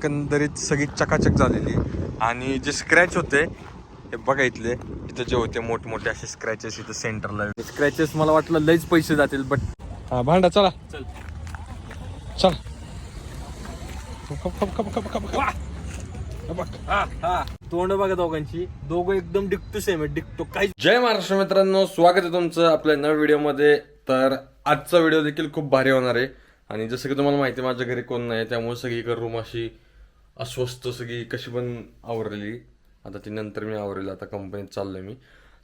एकंदरीत सगळी चकाचक झालेली आणि जे स्क्रॅच होते हे बघा इथले इथं जे होते मोठमोठे असे स्क्रॅचेस इथं सेंटरला स्क्रॅचेस मला वाटलं लईच पैसे जातील बट हा भांडा चला. चल. चल. तोंड बघा दोघांची. दोघं एकदम डिकटू सेम आहे डिकटो काही जय महाराष्ट्र मित्रांनो स्वागत आहे तुमचं आपल्या नव्या व्हिडिओमध्ये. तर आजचा व्हिडिओ देखील खूप भारी होणार आहे. आणि जसं की तुम्हाला माहिती आहे माझ्या घरी कोण नाही त्यामुळे सगळीकडे रूम अशी अस्वस्थ सगळी कशी पण आवरलेली आता ती नंतर मी आवरेल आता कंपनीत चाललोय मी.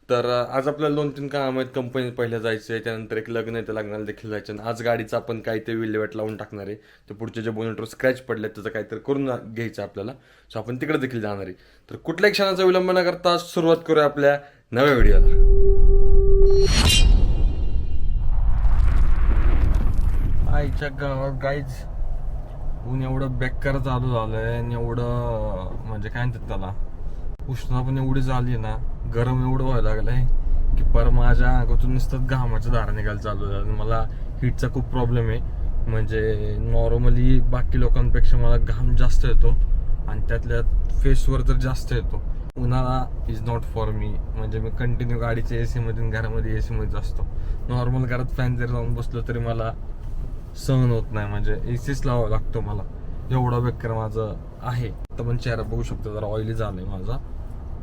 तर आज आपल्याला दोन तीन काम आहेत. कंपनीत पहिल्या जायचं आहे त्यानंतर एक लग्न आहे त्या लग्नाला देखील जायचं आणि आज गाडीचं आपण काय ते विल्हेवाट लावून टाकणार आहे. तर पुढचे जे बोनेटवर स्क्रॅच पडले त्याचं काहीतरी करून घ्यायचं आपल्याला. सो आपण तिकडे देखील जाणार आहे. तर कुठल्याही क्षणाचा विलंब न करता सुरुवात करूया आपल्या नव्या व्हिडिओला. आईच्या गावात गाईच ऊन एवढं बेकार चालू झालंय आणि एवढं म्हणजे काय म्हणतात त्याला? उष्णता पण एवढी झाली ना गरम एवढं व्हायला लागलंय की पर माझ्या अंगातून नुसतं घामाच्या धारा निघायला चालू झालं आणि मला हीटचा खूप प्रॉब्लेम आहे. म्हणजे नॉर्मली बाकी लोकांपेक्षा मला घाम जास्त येतो आणि त्यातल्या फेसवर तर जास्त येतो. उन्हाळा इज नॉट फॉर मी म्हणजे मी कंटिन्यू गाडीच्या ए सीमधून घरामध्ये ए सीमध्येच असतो. नॉर्मल घरात फॅन जरी जाऊन बसलो तरी मला सहन होत नाही. म्हणजे एसीच लावावा लागतो मला. एवढा बेकार माझं आहे. आता पण चेहरा बघू शकतो जरा ऑइली झालंय माझा.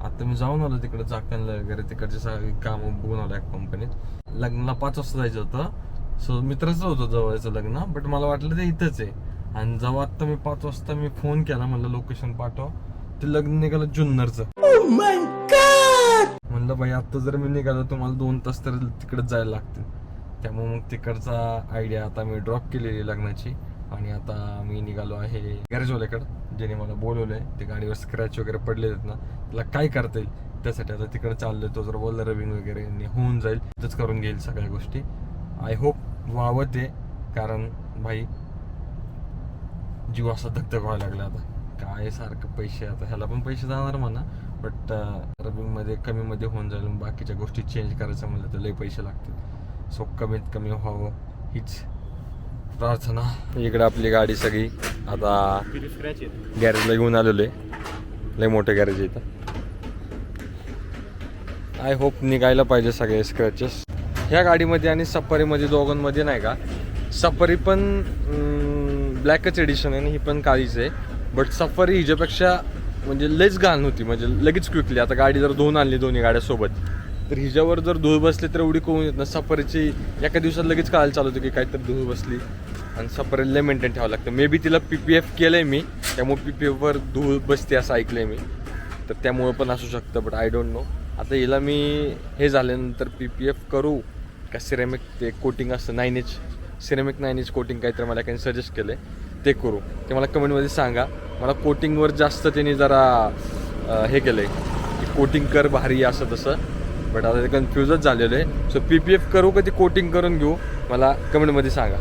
आता मी जाऊन आलो तिकडे चाकणला वगैरे तिकडचे सगळी कामं बघून आलो एक कंपनीत लग्नाला पाच वाजता जायचं होतं. सो मित्राचं होतं जवळचं लग्न बट मला वाटलं ते इथंच आहे. आणि जेव्हा आता मी पाच वाजता मी फोन केला म्हणलं लोकेशन पाठव. ते लग्न निघालं जुन्नरचं. म्हणलं भाई आता जर मी निघालो तुम्हाला दोन तास तर तिकडे जायला लागतील. त्यामुळे मग तिकडचा आयडिया आता मी ड्रॉप केलेली लग्नाची. आणि आता मी निघालो आहे गॅरेजवाल्याकडं ज्याने मला बोलवलंय. ते गाडीवर स्क्रॅच वगैरे पडले आहेत ना त्याला काय करता येईल? त्यासाठी आता तिकडे चाललोय तो जर बोलला रविंग वगैरे होऊन जाईल. तिथंच करून घेईल सगळ्या गोष्टी. आय होप व्हावं ते कारण भाई जीव असा धकधक व्हायला लागला आता. काय सारखं पैसे आता ह्याला पण पैसे जाणार म्हणा बट रबिंगमध्ये uh, कमीमध्ये होऊन जाईल. बाकीच्या गोष्टी चेंज करायचं म्हणलं तर लई पैसे लागतील. सो कमीत कमी व्हावं हीच प्रार्थना. इकडे आपली गाडी सगळी. आता गॅरेजला घेऊन आलेलो आहे. लई मोठं गॅरेज आहे इथं. आय होप निघायला पाहिजे सगळे स्क्रॅचेस ह्या गाडीमध्ये आणि सफारीमध्ये दोघांमध्ये नाही का? सफारी पण ब्लॅकच एडिशन आहे आणि ही पण काळीच आहे. बट सफारी हिच्यापेक्षा म्हणजे लईच घाण होती. म्हणजे लगेच क्विकली आता गाडी जर धुवून आणली दोन्ही गाड्या सोबत तर हिच्यावर जर धूळ बसली तर एवढी कोण येत ना सफारीची एका दिवसात लगेच कळायला चालू होतं की काहीतरी धूळ बसली. आणि सफारीला मेंटेन ठेवावं लागतं. मे बी तिला पी पी एफ केलं आहे मी. त्यामुळे पी पी एफवर धूळ बसते असं ऐकलं आहे मी. तर त्यामुळं पण असू शकतं बट आय डोंट नो आता हिला मी हे झाल्यानंतर पी पी एफ करू का सिरेमिक ते कोटिंग असतं nine H ceramic nine H coating काहीतरी मला काही सजेस्ट केलं ते करू. ते मला कमेंटमध्ये सांगा. मला कोटिंगवर जास्त त्यांनी जरा हे केलं आहे की कोटिंग कर भारी असं तसं. बट आता ते कन्फ्युजच झालेलं आहे. सो पी पी एफ करू का ती कोटिंग करून घेऊ? मला कमेंटमध्ये सांगा.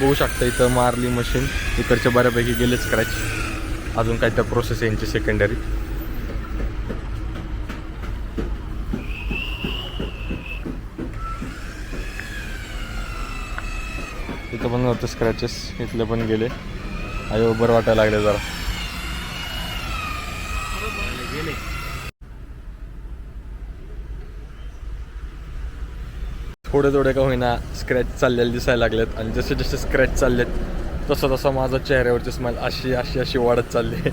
बघू शकता इथं मारली मशीन इकडच्या बऱ्यापैकी गेले स्क्रॅच अजून काय तर प्रोसेस यांची सेकंडरी इथं पण नव्हतं स्क्रॅचेस इथले पण गेले. आई बरं वाटायला लागले जरा. थोडे थोडे का होईना स्क्रॅच चाललेले दिसायला लागलेत आणि जसे जसे स्क्रॅच चाललेत तसं तसं माझं चेहऱ्यावरची स्माईल अशी अशी अशी वाढत चालली.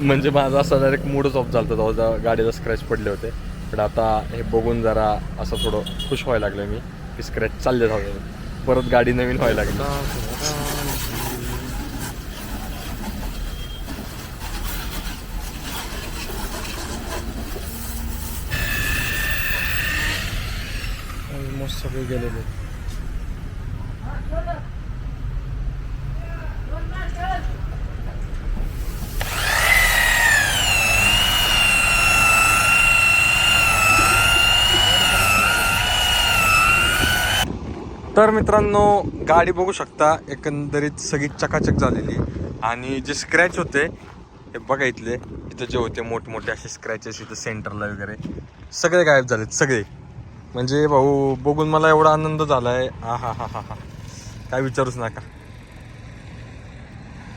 म्हणजे माझा असा डायरेक्ट मूडच ऑफ झाला होता गाडीला स्क्रॅच पडले होते. पण आता हे बघून जरा असं थोडं खुश व्हायला लागलं मी. की स्क्रॅच चालले जाऊ परत गाडी नवीन व्हायला लागली. मस्त सगळे गेलेले. तर मित्रांनो गाडी बघू शकता एकंदरीत सगळी चकाचक झालेली. आणि जे स्क्रॅच होते हे बघा इथले इथं जे होते मोठमोठे असे स्क्रॅचेस इथं सेंटरला वगैरे सगळे गायब झालेत सगळे. म्हणजे भाऊ बघून मला एवढा आनंद आहे हा हा हा हा हा. काय विचारूच नका.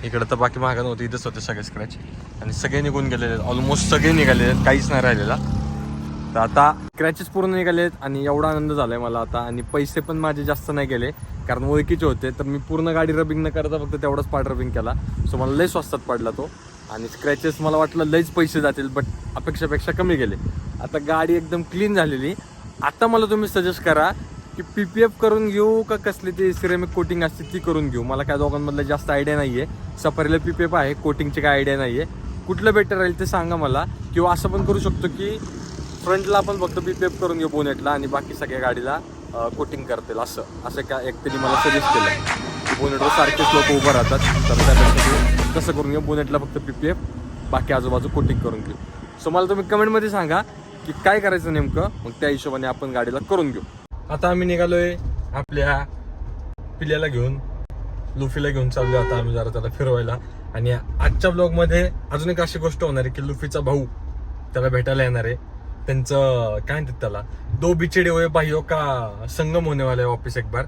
इकडं तर बाकी महागा नव्हते इथंच होते सगळे स्क्रॅच आणि सगळे निघून गेलेले ऑलमोस्ट सगळे निघालेले आहेत काहीच नाही राहिलेला. तर आता स्क्रॅचेस पूर्ण निघाले आहेत आणि एवढा आनंद झालाय मला आता. आणि पैसे पण माझे जास्त नाही गेले कारण ओळखीचे होते. तर मी पूर्ण गाडी रबिंग न करता फक्त तेवढाच पार्ट रबिंग केला. सो मला लई स्वस्तात पडला तो. आणि स्क्रॅचेस मला वाटलं लईच पैसे जातील बट अपेक्षापेक्षा कमी गेले. आता गाडी एकदम क्लीन झालेली. आता मला तुम्ही सजेस्ट करा की पी पी एफ करून घेऊ का कसली ती सिरेमिक कोटिंग असते ती करून घेऊ? मला काय दोघांमधलं जास्त आयडिया नाही आहे सफारीला पी पी एफ आहे कोटिंगची काय आयडिया नाही आहे कुठलं बेटर राहील ते सांगा मला. किंवा असं पण करू शकतो की फ्रंटला आपण फक्त पी पी एफ करून घेऊ बोनेटला आणि बाकी सगळ्या गाडीला कोटिंग करतील असं. असं का एक तरी मला सजेस्ट केलं. बोनेटवर सारखेच लोक उभं राहतात. तर त्यापेक्षा तसं करून घेऊ. बोनेटला फक्त पी पी एफ बाकी आजूबाजू कोटिंग करून घेऊ. सो मला तुम्ही कमेंटमध्ये सांगा की काय करायचं नेमकं. मग त्या हिशोबाने आपण गाडीला करून घेऊ. आता आम्ही निघालोय आपल्या पिल्याला घेऊन. लुफीला घेऊन चाललो आता आम्ही जरा त्याला फिरवायला. आणि आजच्या ब्लॉगमध्ये अजून एक अशी गोष्ट होणार आहे की लुफीचा भाऊ त्याला भेटायला येणार आहे. त्यांचं काय म्हणतात त्याला? दो बिचेडे होय भाईओ का संगम होने वाला है वापिस एक बार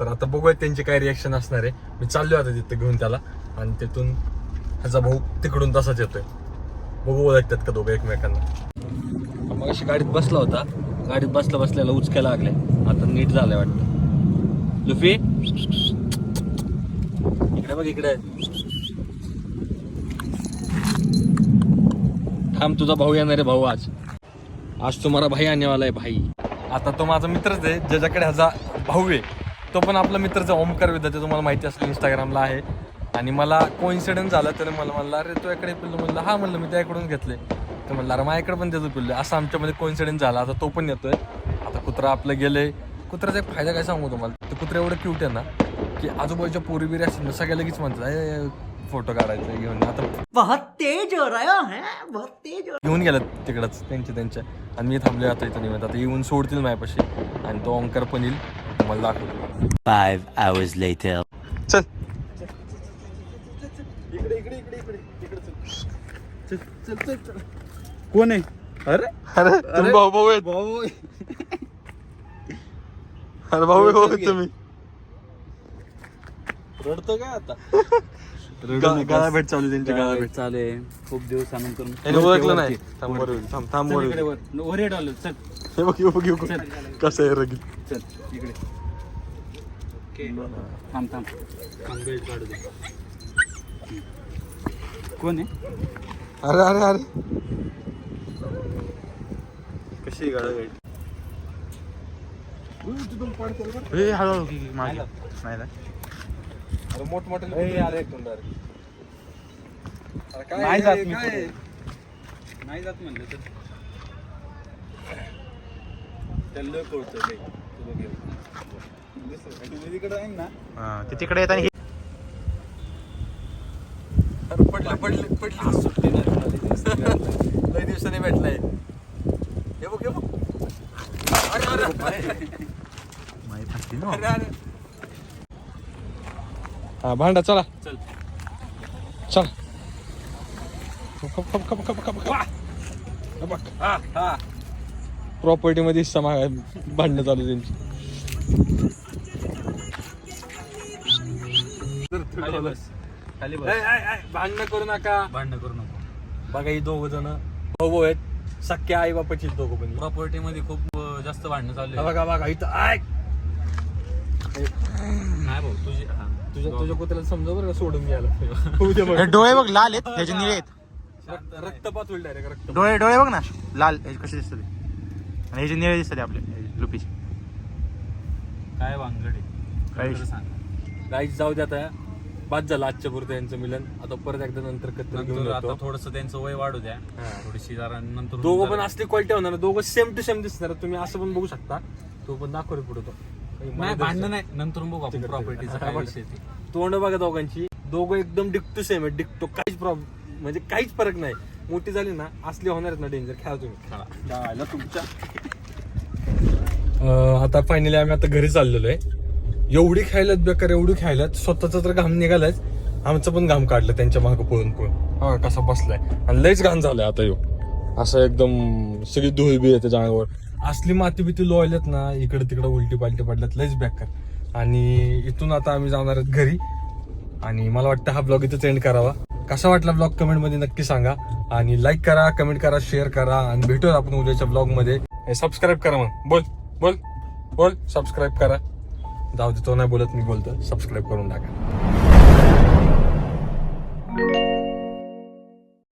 तर आता बघूया त्यांची काय रिॲक्शन असणार आहे. मी चाललो आता तिथं घेऊन त्याला. आणि तिथून ह्याचा भाऊ तिकडून तसाच येतोय. बघू ओळखतात का दोघं एकमेकांना. मग अशी गाडीत बसला होता. गाडीत बसला बसल्याला उचकायला लागले आता नीट झालंय वाटतं. लुफी? इकडे बघ इकडे. थांब तुझा भाऊ येणार आहे भाऊ आज. आज तुम्हाला भाई आणवाला आहे भाई. आता तो माझा मित्रच आहे ज्याच्याकडे ह्याचा भाऊ आहे तो पण आपला मित्रचा ओमकार विद्यार्थी तुम्हाला माहिती असेल इंस्टाग्रामला आहे. आणि मला कोइन्सिडन्स झाला तर मला म्हणला अरे तो इकडे पिल्लू? म्हणलं हा म्हणलं मी त्याकडून घेतले. तर म्हणलं अरे माझ्याकडे पण त्याचं पिल्लू आहे. असं आमच्यामध्ये कोइन्सिडन्स झाला आता तो पण येतोय. आता कुत्रा आपलं गेले कुत्र्याचा एक फायदा काय सांगू तुम्हाला? ते कुत्रे एवढं क्यूट आहे ना की आजूबाजूच्या पोरीबिरी असतील ना सगळ्या लगेच म्हणतात फोटो काढायचा घेऊन आता बहुत तेज हो रहा है बहुत तेज हो घेऊन गेलं तिकडंच त्यांच्या त्यांच्या आणि मी थांबले आता इथं निमित्त आता येऊन सोडतील माझ्यापाशी. आणि तो ओंकार पण येईल तुम्हाला दाखवतो. Five hours later. चल. कोण आहे? अरे. अरे तुम्ही भाऊ भाऊ आहेत. भाऊ अरे भाऊ भाऊ तुम्ही. रडतो काय आता? गाळा भेट चालू आहे त्यांची गाळा भेट चालू आहे. खूप दिवसानंतर त्याने ओळखलं नाही. थांब वर येईल. थांब थांब वर. येईल. वर. आलो. चल. हे बघ हे बघ हे बघ. कसं आहे रगील चल इकडे. थांब थांब. थांब बेल्ट काढू दे. कोण आहे? अरे अरे अरे. कशी गाडा भेट ए, हळूहळू की- की मागे. नाही ना. अरे मोठमोठे अरे. अरे काय नाही जात मी काय? पुढे. नाही जात म्हणलं तर त्याला लय. तुला घेऊन. तिकडे आहे ना हा, ते तिकडे येत आणि अरे पडले पडले पडले सुट्टी नाही. लय दिवसाने भेटलाय हे बघ हे बघ अरे अरे माहीत असते ना अरे अरे हा भांडा चला. चल. चल. खप खप खप खप खप खप. बघ प्रॉपर्टी मध्ये हिस्सा मागा भांडणं चालू त्यांची खाली बस. खाली बस. भांडणं करू नका. भांडणं करू नको. बघा ही दोघ जण. भाऊ भाऊ आहेत. सख्या आई बापाची दोघं पण. प्रॉपर्टी मध्ये खूप जास्त भांडणं चालू हा आहे बघा बघा इथं. ऐक. नाही भाऊ तुझी हा. तुझ्या तुझ्या कुत्र्याला समजा बरं का सोडून घ्यायला उद्या बघ. हे डोळे बघ लाल आहेत ह्याचे निळे आहेत. रक्त- रक्तपात होईल डायरेक्ट रक्त. डोळे डोळे बघ ना लाल हे कसे दिसतात. आणि ह्याचे निळे दिसतात आपले हे लुपीचे. काय वांगड? आहे काय? सांग. गाईच जाऊ दे आता. बाद झालं आजच्या पुरतं यांचं मिलन. आता परत एकदा नंतर कत्र घेऊन नंतर आता येतो थोडस त्यांचं वय वाढू द्या. हा. थोडीशी जरा नंतर दोघं पण असली क्वालिटी होणार. दोघं सेम टू सेम दिसणार. तुम्ही असं पण बघू शकता. तो पण दाखव रे पुढे तो. नाही भांडणं नाही. नंतर बघू आपण तिकडे- प्रॉपर्टीचं हा, काय बघ. विषय ते. तोंड बघा दोघांची. दोघं एकदम डिक्टू सेम आहे. डिक्टो काहीच प्रॉब्लेम म्हणजे काहीच फरक नाही. मोठी झाली ना असली होणार आहेत ना डेंजर खेळा तुम्ही. खेळा. तुमच्या. आता फायनली आम्ही आता घरी चाललेलो आहे. एवढी खायलात बेकार एवढी खायलात स्वतःचा तर घाम निघालाच. आमचं पण घाम काढलं त्यांच्या मागं पळून पळून. हा कसा बसलाय. आणि लयच घाण झालाय आता यो. असं एकदम सगळी धुळी बी त्याच्या अंगावर असली माती बिती लोळल्यात ना इकडे तिकडे उलटी पालटी पडल्यात लयच बेकार. आणि इथून आता आम्ही जाणार आहोत घरी. आणि मला वाटतं हा ब्लॉग इथंच एंड करावा. कसा वाटला ब्लॉग कमेंटमध्ये नक्की सांगा. आणि लाईक करा कमेंट करा शेअर करा. आणि भेटू आपण उद्याच्या ब्लॉगमध्ये. सबस्क्राईब करा मग. बोल बोल बोल. सबस्क्राईब करा. जाऊ दे तो नाही बोलत मी बोलतो सबस्क्राईब करून टाका.